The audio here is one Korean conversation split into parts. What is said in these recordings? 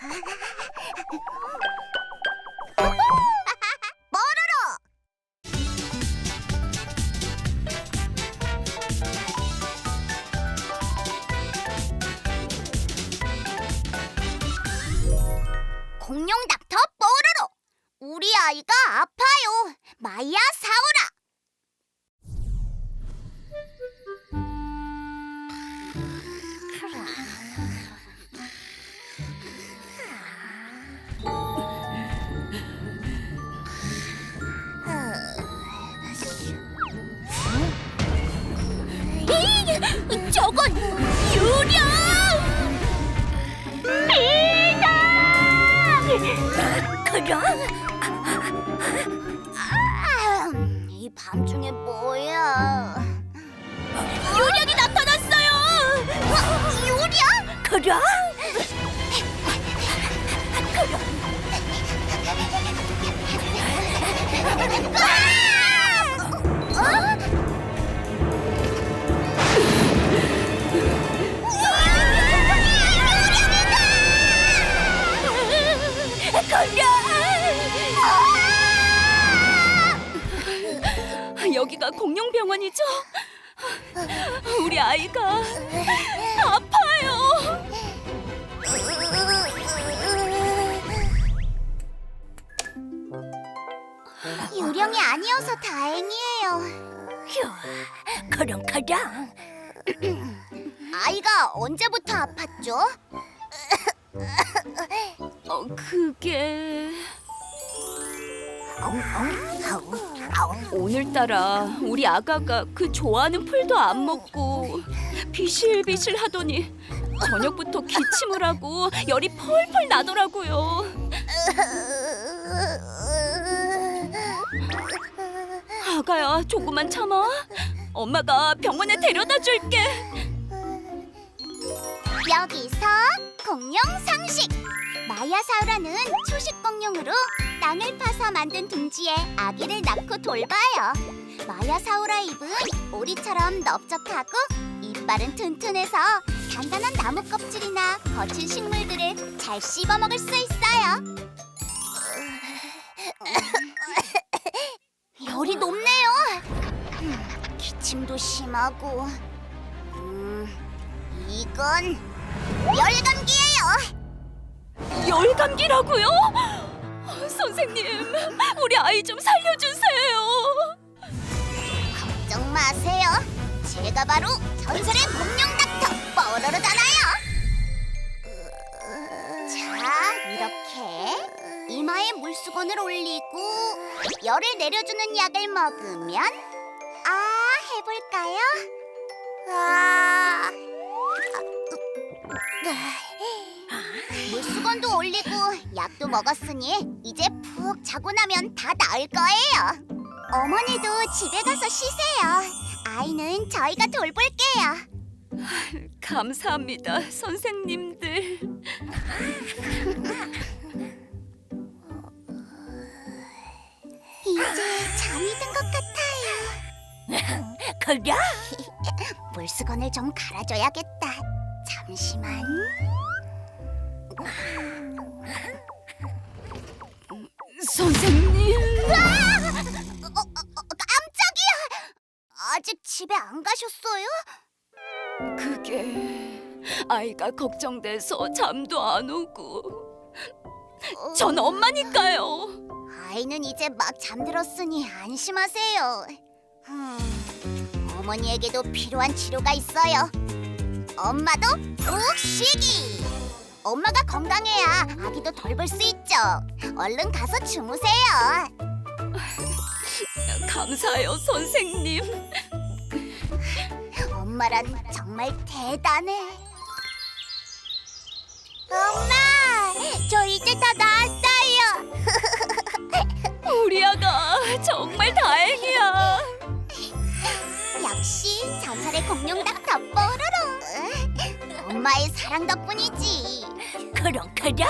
Ha ha ha! 비상! 그럼? 아, 이 밤중에 뭐야? 유령이 나타났어요! 어, 유령? 그럼? 아이가 아파요. 유령이 아니어서 다행이에요. 휴, 그럼 가자. 아이가 언제부터 아팠죠? 어, 그게 오늘따라 우리 아가가 그 좋아하는 풀도 안 먹고 비실비실 하더니 저녁부터 기침을 하고 열이 펄펄 나더라고요. 아가야, 조금만 참아. 엄마가 병원에 데려다 줄게. 여기서 공룡 상식. 마야사우라는 초식 공룡으로 땅을 파서 만든 둥지에 아기를 낳고 돌봐요. 마야사우라 입은 오리처럼 넓적하고 이빨은 튼튼해서 단단한 나무 껍질이나 거친 식물들을 잘 씹어 먹을 수 있어요. 열이 높네요. 음, 기침도 심하고. 음, 이건 열감기예요. 열감기라고요? 선생님, 우리 아이 좀 살려주세요. 걱정 마세요. 제가 바로 전설의 공룡 닥터 뽀로로잖아요. 자, 이렇게 이마에 물수건을 올리고 열을 내려주는 약을 먹으면 아, 해볼까요? 아, 물수건도 올리고 약도 먹었으니 이제 푹 자고 나면 다 나을 거예요. 어머니도 집에 가서 쉬세요. 아이는 저희가 돌볼게요. 감사합니다, 선생님들. 이제 잠이 든 것 같아요. 그래? 물수건을 좀 갈아줘야겠다. 잠시만. 선생님. 어, 어, 어, 깜짝이야. 아직 집에 안 가셨어요? 그게 아이가 걱정돼서 잠도 안 오고 어, 전 엄마니까요. 아이는 이제 막 잠들었으니 안심하세요. 음, 어머니에게도 필요한 치료가 있어요. 엄마도 푹 쉬기. 엄마가 건강해야 아기도 돌볼 수 있죠. 얼른 가서 주무세요. 감사해요, 선생님. 엄마란 정말 대단해. 엄마, 저 이제 다 나았어요. 우리 아가 정말 다행이야. 역시 전설의 공룡 닥터 뽀로로. 엄마의 사랑 덕분이지. 그럼 그래?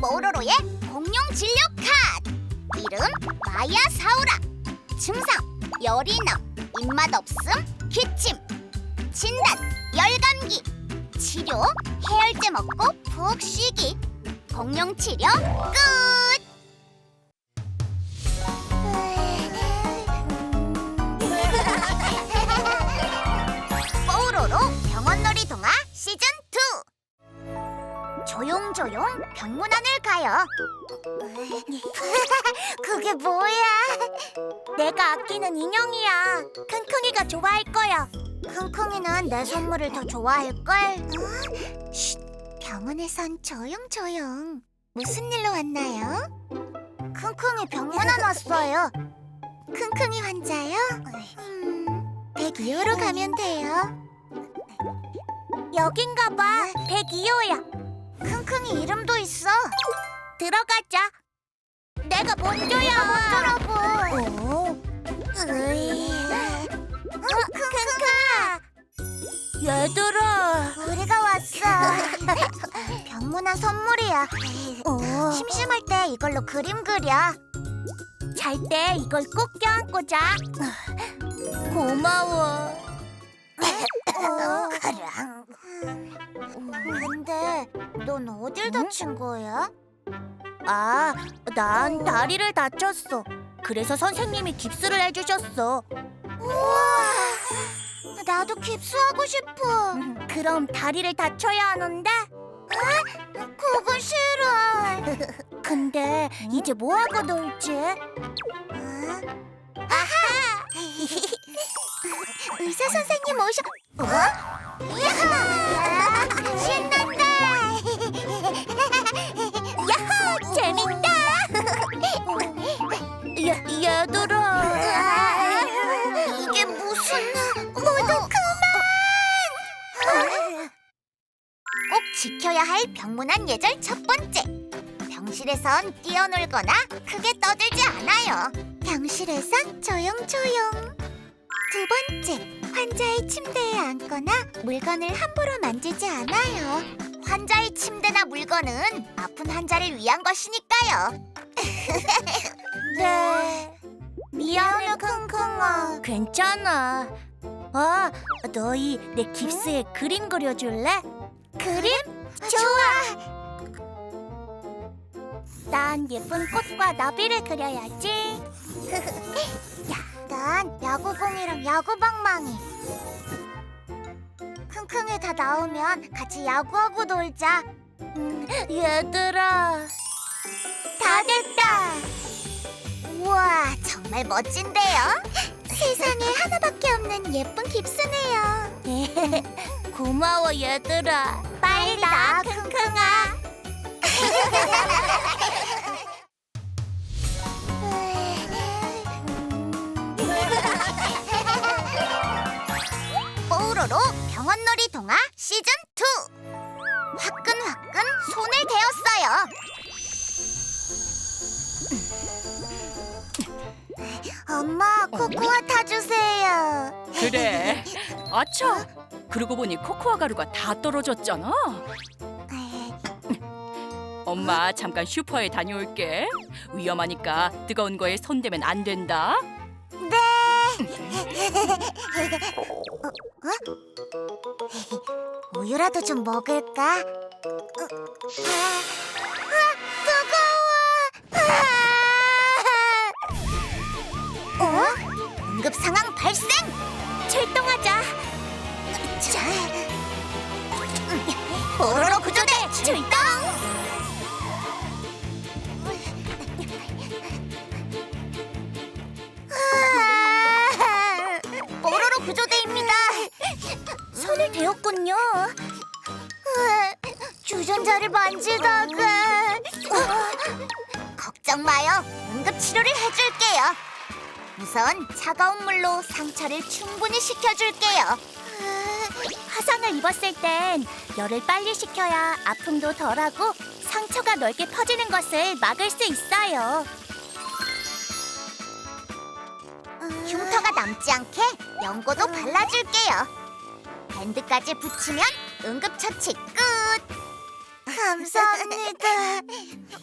뽀로로의 공룡 진료 카드. 이름 마야 사우라. 증상 열이 나, 입맛 없음, 기침. 진단, 열감기, 치료, 해열제 먹고 푹 쉬기, 공룡 치료 끝. 그게 뭐야? 내가 아끼는 인형이야. 킁킁이가 좋아할 거야. 킁킁이는 내 선물을 더 좋아할걸. 쉿, 병원에선 조용조용. 무슨 일로 왔나요? 킁킁이 병문안 왔어요. 킁킁이 환자요? 음, 102호로 가면 돼요. 여긴가 봐. 102호야. 킁킁이 이름도 있어. 들어가자. 내가 먼저야. 먼저라고. 으이. 어, 킁킁아. 얘들아. 우리가 왔어. 병문안 선물이야. 심심할 때 이걸로 그림 그려. 잘 때 이걸 꼭 껴안고 자. 고마워. 근데 넌 어딜 다친 거야? 아, 난 다리를 다쳤어. 그래서 선생님이 깁스를 해주셨어. 우와, 나도 깁스하고 싶어. 그럼 다리를 다쳐야 하는데? 아, 그거 싫어. 근데 이제 뭐 하고 놀지? 아하! 의사 선생님 오셔. 어? 야호! 할 병문안 예절 첫 번째. 병실에선 뛰어놀거나 크게 떠들지 않아요. 병실에선 조용조용. 두 번째, 환자의 침대에 앉거나 물건을 함부로 만지지 않아요. 환자의 침대나 물건은 아픈 환자를 위한 것이니까요. 네. 미안해, 킁킁아. 괜찮아. 아, 너희 내 깁스에 그림 그려줄래? 그림? 좋아. 난 예쁜 꽃과 나비를 그려야지. 야, 난 야구공이랑 야구방망이. 킁킁이 다 나오면 같이 야구하고 놀자. 음, 얘들아. 다 됐다. 우와, 정말 멋진데요? 세상에 하나밖에 없는 예쁜 깁스네요. 고마워, 얘들아. 빨리 나, 킁킁아. 뽀로로 병원놀이 동화 시즌 2 화끈화끈 손을 대었어요. 엄마 코코아 타주세요. 그래. 아차. 그러고 보니 코코아 가루가 다 떨어졌잖아. 엄마 잠깐 슈퍼에 다녀올게. 위험하니까 뜨거운 거에 손대면 안 된다. 우유라도 좀 먹을까? 어, 아, 아, 우선 차가운 물로 상처를 충분히 식혀줄게요. 화상을 입었을 땐 열을 빨리 식혀야 아픔도 덜하고 상처가 넓게 퍼지는 것을 막을 수 있어요. 흉터가 남지 않게 연고도 발라줄게요. 밴드까지 붙이면 응급처치 끝. 감사합니다.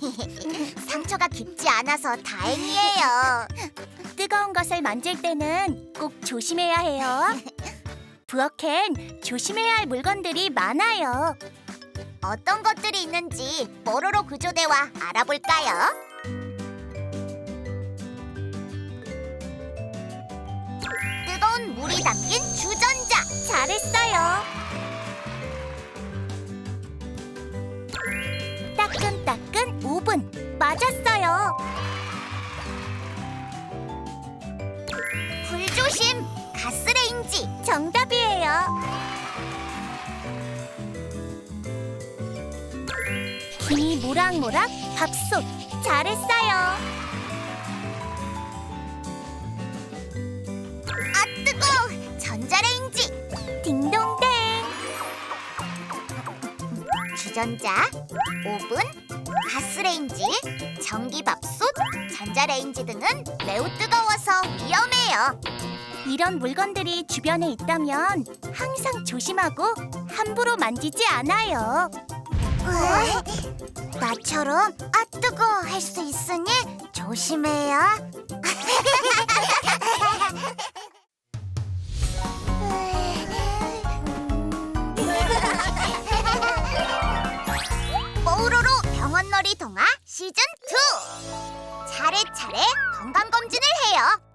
상처가 깊지 않아서 다행이에요. 뜨거운 것을 만질 때는 꼭 조심해야 해요. 부엌엔 조심해야 할 물건들이 많아요. 어떤 것들이 있는지 뽀로로 구조대와 알아볼까요? 뜨거운 물이 담긴 주전자 잘했어요. 따끈따끈 오븐 맞았어요. 불조심 가스레인지 정답이에요. 김이 모락모락 밥솥 잘했어요. 아 뜨거 전자레인지 딩동댕 주전자 오븐 가스레인지 전기밥솥 전자레인지 등은 매우 뜨거워서 위험해요. 이런 물건들이 주변에 있다면 항상 조심하고 함부로 만지지 않아요. 어? 나처럼 아 뜨거 할 수 있으니 조심해요. 뽀로로 병원놀이 동화 시즌 2 차례차례 건강 검진을 해요.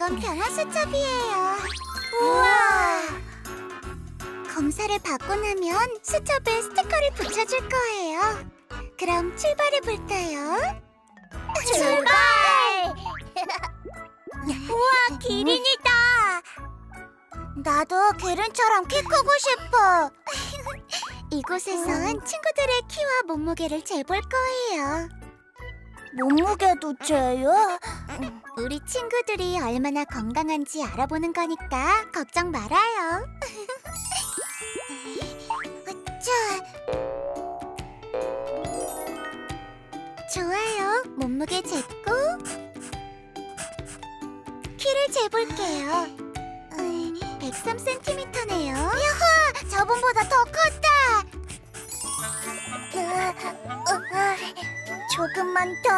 자, 이건 병원 수첩이에요. 우와. 검사를 받고 나면 수첩에 스티커를 붙여줄 거예요. 그럼 출발해 볼까요? 출발! 우와 기린이다. 나도 게른처럼 키 크고 싶어. 이곳에선 친구들의 키와 몸무게를 재볼 거예요. 몸무게도 재요? 우리 친구들이 얼마나 건강한지 알아보는 거니까 걱정 말아요. 자, 좋아요. 몸무게 쟀고 키를 재볼게요. 103cm네요. 야호! 저번보다 더 컸다. 조금만 더.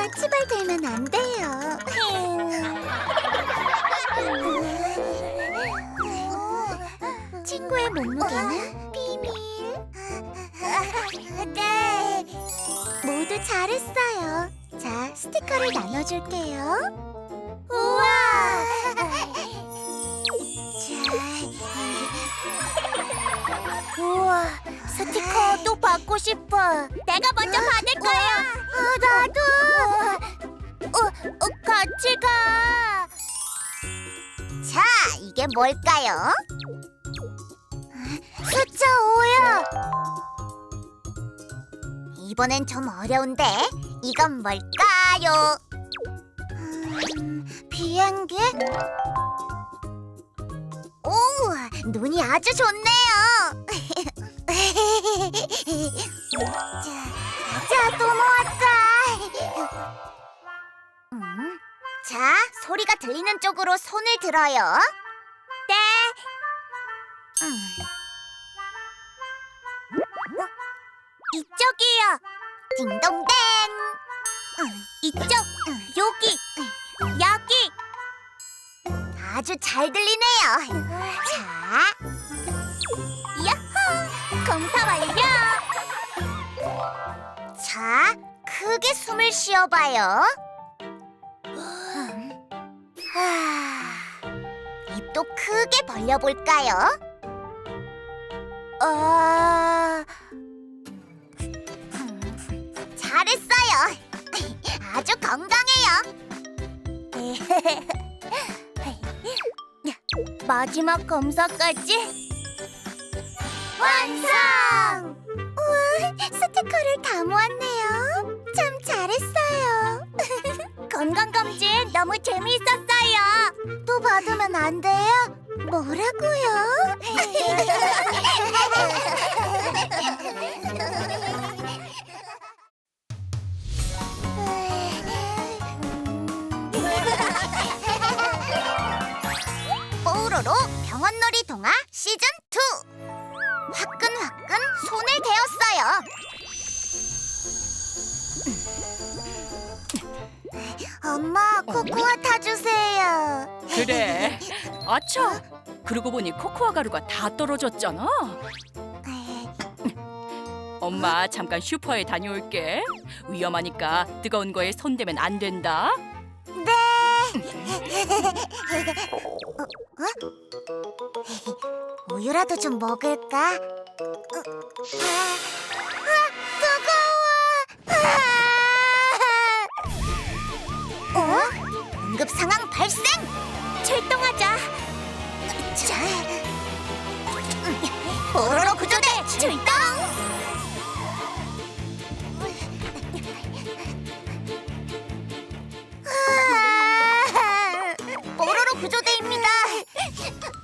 까치발 들면 안 돼요. 친구의 몸무게는 비밀. 네. 모두 잘했어요. 자, 스티커를 나눠줄게요. 우와. 우와 스티커 또 받고 싶어. 내가 먼저 받을 거야. 같이 가. 자, 이게 뭘까요? 숫자 5요. 이번엔 좀 어려운데 이건 뭘까요? 음, 비행기? 오, 눈이 아주 좋네요. 자, 자, 또 모았 소리가 들리는 쪽으로 손을 들어요. 네. 음. 이쪽이요. 딩동댕. 이쪽. 여기. 여기. 아주 잘 들리네요. 자, 검사 완료. 자, 크게 숨을 쉬어봐요. 하, 입도 크게 벌려볼까요? 어. 음, 잘했어요. 아주 건강해요. 마지막 검사까지. 완성! 우와, 스티커를 다 모았네요. 참 잘했어요. 건강검진 너무 재미있었어요. 또 받으면 안 돼요? 뭐라고요? 뽀로로 병원놀이 동화 시즌 2 화끈화끈 손을 대었어요. 엄마, 코코아 타주세요. 그래. 아차. 그러고 보니 코코아 가루가 다 떨어졌잖아. 엄마 잠깐 슈퍼에 다녀올게. 위험하니까 뜨거운 거에 손대면 안 된다. 우유라도 좀 먹을까? 아, 뜨거워! 어? 응급 상황 발생! 출동하자. 자, 뽀로로 구조대 출동! 아, 뽀로로 구조대입니다.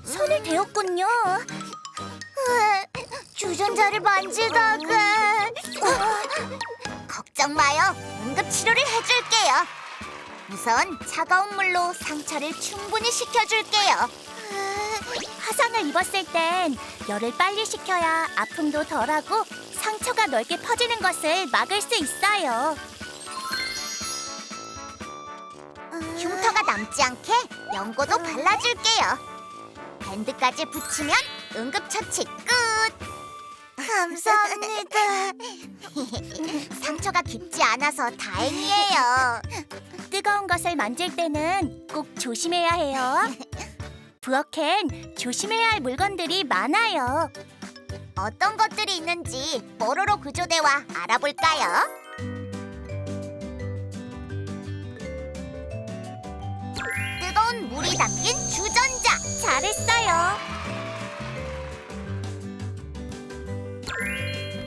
손을 대었군요. 주전자를 만지다가 걱정 마요. 응급 치료를 해줄게요. 우선 차가운 물로 상처를 충분히 식혀줄게요. 화상을 입었을 땐 열을 빨리 식혀야 아픔도 덜하고 상처가 넓게 퍼지는 것을 막을 수 있어요. 흉터가 남지 않게 연고도 발라줄게요. 밴드까지 붙이면 응급처치 끝. 감사합니다. 상처가 깊지 않아서 다행이에요. 뜨거운 것을 만질 때는 꼭 조심해야 해요. 부엌엔 조심해야 할 물건들이 많아요. 어떤 것들이 있는지 뽀로로 구조대와 알아볼까요? 뜨거운 물이 담긴 주전자. 잘했어요.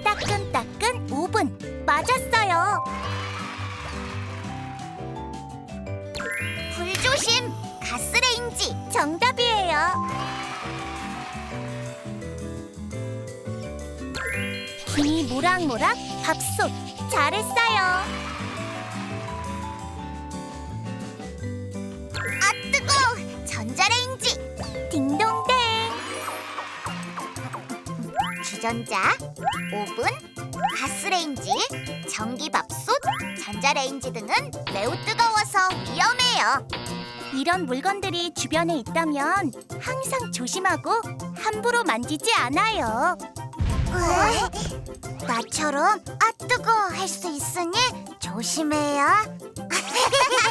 따끈따끈 오븐 맞았어요. 불조심 가스레인지. 정답이에요. 김이 모락모락 밥솥 잘했어요. 아 뜨거! 전자레인지. 딩동댕 주전자, 오븐, 가스레인지, 전기밥솥, 전자레인지 등은 매우 뜨거워서 위험해요. 이런 물건들이 주변에 있다면 항상 조심하고 함부로 만지지 않아요. 나처럼 아 뜨거 할 수 있으니 조심해요.